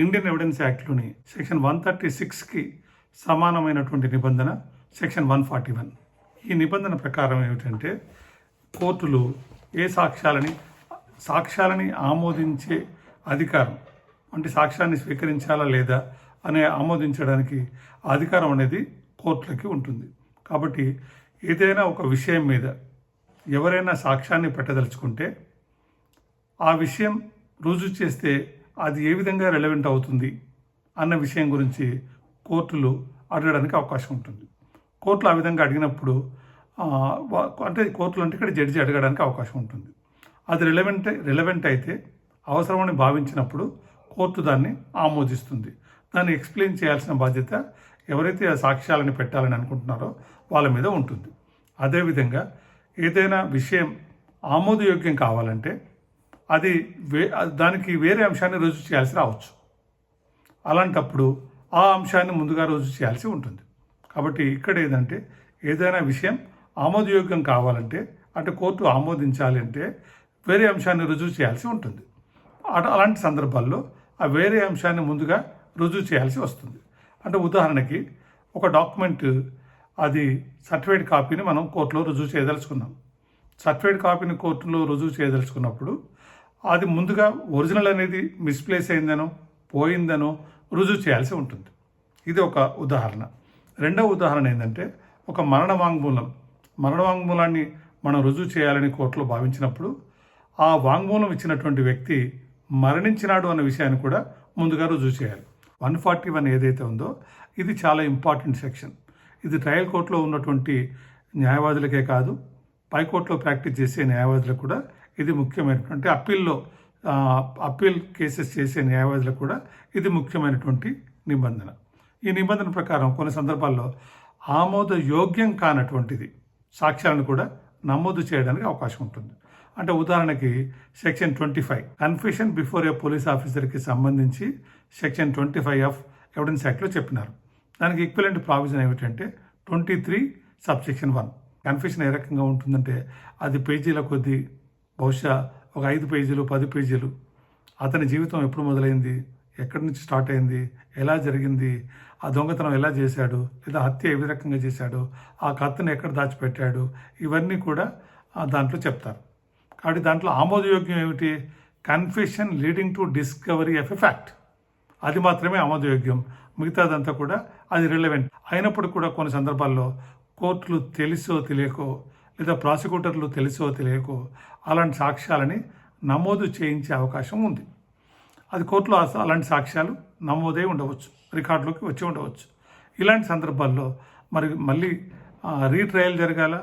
Indian evidence యాక్ట్లోని section one thirty సిక్స్కి సమానమైనటువంటి నిబంధన సెక్షన్ వన్ ఫార్టీ వన్ ఈ నిబంధన ప్రకారం ఏమిటంటే కోర్టులు ఏ సాక్ష్యాలని సాక్ష్యాలని ఆమోదించే అధికారం అంటే సాక్ష్యాన్ని స్వీకరించాలా లేదా అనే ఆమోదించడానికి అధికారం అనేది కోర్టులకి ఉంటుంది. కాబట్టి ఏదైనా ఒక విషయం మీద ఎవరైనా సాక్ష్యాన్ని పెట్టదలుచుకుంటే ఆ విషయం రుజువు చేస్తే అది ఏ విధంగా రెలవెంట్ అవుతుంది అన్న విషయం గురించి కోర్టులు అడగడానికి అవకాశం ఉంటుంది. కోర్టులు ఆ విధంగా అడిగినప్పుడు అంటే కోర్టులు అంటే ఇక్కడ జడ్జి అడగడానికి అవకాశం ఉంటుంది. అది రిలవెంట్ రిలవెంట్ అయితే అవసరమని భావించినప్పుడు కోర్టు దాన్ని ఆమోదిస్తుంది. దాన్ని ఎక్స్ప్లెయిన్ చేయాల్సిన బాధ్యత ఎవరైతే ఆ సాక్ష్యాలను పెట్టాలని అనుకుంటున్నారో వాళ్ళ మీద ఉంటుంది. అదేవిధంగా ఏదైనా విషయం ఆమోదయోగ్యం కావాలంటే అది వే దానికి వేరే అంశాన్ని రుజువు చేయాల్సి రావచ్చు. అలాంటప్పుడు ఆ అంశాన్ని ముందుగా రుజువు చేయాల్సి ఉంటుంది. కాబట్టి ఇక్కడ ఏదంటే ఏదైనా విషయం ఆమోదయోగ్యం కావాలంటే అంటే కోర్టు ఆమోదించాలి అంటే వేరే అంశాన్ని రుజువు చేయాల్సి ఉంటుంది. అలాంటి సందర్భాల్లో ఆ వేరే అంశాన్ని ముందుగా రుజువు చేయాల్సి వస్తుంది. అంటే ఉదాహరణకి ఒక డాక్యుమెంట్ అది సర్టిఫైడ్ కాపీని మనం కోర్టులో రుజువు చేయదలుచుకున్నాం. సర్టిఫైడ్ కాపీని కోర్టులో రుజువు చేయదలుచుకున్నప్పుడు అది ముందుగా ఒరిజినల్ అనేది మిస్ప్లేస్ అయిందనో పోయిందనో రుజువు చేయాల్సి ఉంటుంది. ఇది ఒక ఉదాహరణ. రెండవ ఉదాహరణ ఏంటంటే ఒక మరణ వాంగ్మూలం. మరణ వాంగ్మూలాన్ని మనం రుజువు చేయాలని కోర్టులో భావించినప్పుడు ఆ వాంగ్మూలం ఇచ్చినటువంటి వ్యక్తి మరణించినాడు అన్న విషయాన్ని కూడా ముందుగా రుజువు చేయాలి. వన్ ఫార్టీ వన్ ఏదైతే ఉందో ఇది చాలా ఇంపార్టెంట్ సెక్షన్ ఇది ట్రయల్ కోర్టులో ఉన్నటువంటి న్యాయవాదులకే కాదు పైకోర్టులో ప్రాక్టీస్ చేసే న్యాయవాదులకు కూడా ఇది ముఖ్యమైనటువంటి అప్పీల్లో అప్పీల్ కేసెస్ చేసే న్యాయవాదులకు కూడా ఇది ముఖ్యమైనటువంటి నిబంధన. ఈ నిబంధన ప్రకారం కొన్ని సందర్భాల్లో ఆమోదయోగ్యం కానటువంటిది సాక్ష్యాలను కూడా నమోదు చేయడానికి అవకాశం ఉంటుంది. అంటే ఉదాహరణకి section twenty five confession before a police ఆఫీసర్కి సంబంధించి section twenty five of evidence యాక్ట్లో చెప్పినారు. దానికి ఈక్వలెంట్ ప్రావిజన్ ఏమిటంటే twenty three sub section one. Confession ఏ రకంగా ఉంటుందంటే అది పేజీల కొద్దీ బహుశా ఒక ఐదు పేజీలు పది పేజీలు. అతని జీవితం ఎప్పుడు మొదలైంది? ఎక్కడి నుంచి స్టార్ట్ అయింది? ఎలా జరిగింది? ఆ దొంగతనం ఎలా చేశాడు? లేదా హత్య ఏ రకంగా చేశాడు? ఆ కత్తిని ఎక్కడ దాచిపెట్టాడు? ఇవన్నీ కూడా దాంట్లో చెప్తారు. కాబట్టి దాంట్లో ఆమోదయోగ్యం ఏమిటి? Confession leading to discovery of a fact. అది మాత్రమే ఆమోదయోగ్యం. మిగతాదంతా కూడా అది రిలవెంట్. అయినప్పుడు కూడా కొన్ని సందర్భాల్లో కోర్టులు తెలుసో తెలియకో లేదా ప్రాసిక్యూటర్లు తెలుసో తెలియకో అలాంటి సాక్ష్యాలని నమోదు చేయించే అవకాశం ఉంది. అది కోర్టులో అలాంటి సాక్ష్యాలు నమోదై ఉండవచ్చు రికార్డులోకి వచ్చి ఉండవచ్చు. ఇలాంటి సందర్భాల్లో మరి మళ్ళీ రీట్రయల్ జరగాల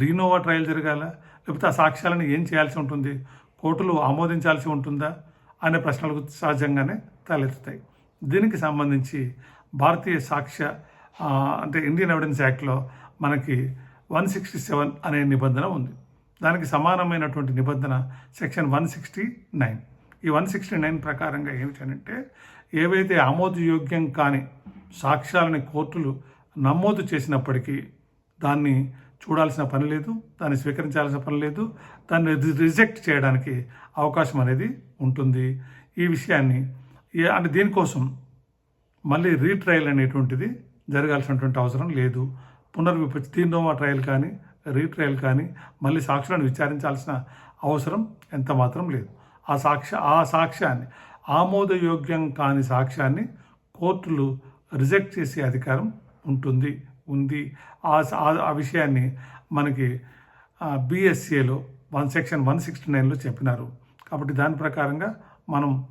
రీనోవా ట్రయల్ జరగాల లేకపోతే ఆ సాక్ష్యాలను ఏం చేయాల్సి ఉంటుంది కోర్టులు ఆమోదించాల్సి ఉంటుందా అనే ప్రశ్నలకు సహజంగానే తలెత్తుతాయి. దీనికి సంబంధించి భారతీయ సాక్ష్య అంటే ఇండియన్ ఎవిడెన్స్ యాక్ట్లో మనకి వన్ సిక్స్టీ సెవెన్ అనే నిబంధన ఉంది. దానికి సమానమైనటువంటి నిబంధన సెక్షన్ వన్ సిక్స్టీ నైన్. ఈ వన్ సిక్స్టీ నైన్ ప్రకారంగా ఏమిటంటే ఏవైతే ఆమోదయోగ్యం కాని సాక్ష్యాలని కోర్టులు నమోదు చేసినప్పటికీ దాన్ని చూడాల్సిన పని లేదు దాన్ని స్వీకరించాల్సిన పని లేదు దాన్ని రిజెక్ట్ చేయడానికి అవకాశం అనేది ఉంటుంది. ఈ విషయాన్ని ఏ- అంటే దీనికోసం మళ్ళీ రీట్రయల్ అనేటువంటిది జరగాల్సినటువంటి అవసరం లేదు. పునర్విప తీర్నోమా ట్రయల్ కానీ రీట్రయల్ కానీ మళ్ళీ సాక్షులను విచారించాల్సిన అవసరం ఎంత మాత్రం లేదు. ఆ సాక్ష్య ఆ సాక్ష్యాన్ని ఆమోదయోగ్యం కాని సాక్ష్యాన్ని కోర్టులు రిజెక్ట్ చేసే అధికారం ఉంటుంది ఉంది. ఆ ఆ- విషయాన్ని మనకి బిఎస్సిఏలో వన్ సెక్షన్ వన్ సిక్స్టీ నైన్లో చెప్పినారు. కాబట్టి దాని ప్రకారంగా మనం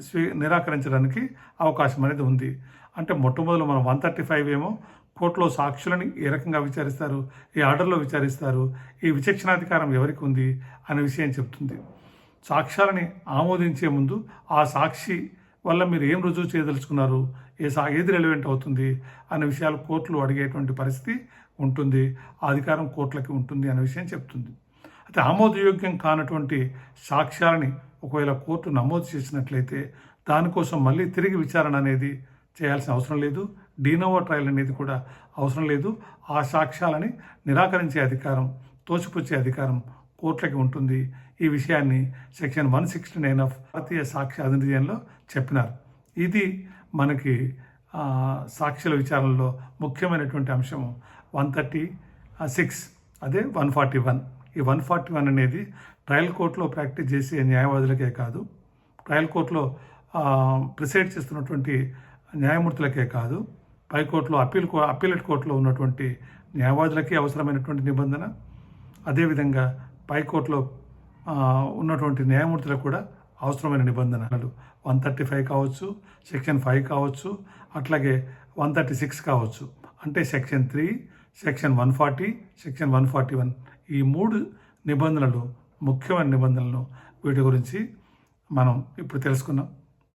స్వీ నిరాకరించడానికి అవకాశం అనేది ఉంది. అంటే మొట్టమొదలు మనం వన్ థర్టీ ఫైవ్ ఏమో కోర్టులో సాక్షులని ఏ రకంగా విచారిస్తారు ఏ ఆర్డర్లో విచారిస్తారు ఈ విచక్షణాధికారం ఎవరికి ఉంది అనే విషయం చెప్తుంది. సాక్ష్యాలని ఆమోదించే ముందు ఆ సాక్షి వల్ల మీరు ఏం రుజువు చేయదలుచుకున్నారు ఏ సా ఏది రెలవెంట్ అవుతుంది అనే విషయాలు కోర్టులు అడిగేటువంటి పరిస్థితి ఉంటుంది ఆ అధికారం కోర్టులకి ఉంటుంది అనే విషయం చెప్తుంది. అయితే ఆమోదయోగ్యం కానటువంటి సాక్ష్యాలని ఒకవేళ కోర్టు నమోదు చేసినట్లయితే దానికోసం మళ్ళీ తిరిగి విచారణ అనేది చేయాల్సిన అవసరం లేదు. డీనోవో ట్రయల్ అనేది కూడా అవసరం లేదు. ఆ సాక్ష్యాలని నిరాకరించే అధికారం తోసిపుచ్చే అధికారం కోర్టులకి ఉంటుంది. ఈ విషయాన్ని section one sixty nine of Bharatiya Sakshya అధినియంలో చెప్పినారు. ఇది మనకి సాక్షుల విచారణలో ముఖ్యమైనటువంటి అంశం వన్ థర్టీ సిక్స్ అదే వన్ ఫార్టీ వన్. ఈ వన్ ఫార్టీ వన్ అనేది ట్రయల్ కోర్టులో ప్రాక్టీస్ చేసే న్యాయవాదులకే కాదు. ట్రయల్ కోర్టులో ప్రిసైడ్ చేస్తున్నటువంటి న్యాయమూర్తులకే కాదు పైకోర్టులో అప్పీల్ కో అప్పీలెట్ కోర్టులో ఉన్నటువంటి న్యాయవాదులకే అవసరమైనటువంటి నిబంధన అదేవిధంగా పైకోర్టులో ఉన్నటువంటి న్యాయమూర్తులకు కూడా అవసరమైన నిబంధనలు వన్ థర్టీ ఫైవ్ కావచ్చు సెక్షన్ ఫైవ్ కావచ్చు అట్లాగే వన్ థర్టీ సిక్స్ కావచ్చు. అంటే section three section one forty section one forty one. ఈ మూడు నిబంధనలు ముఖ్యమైన నిబంధనలు వీటి గురించి మనం ఇప్పుడు తెలుసుకున్నాం.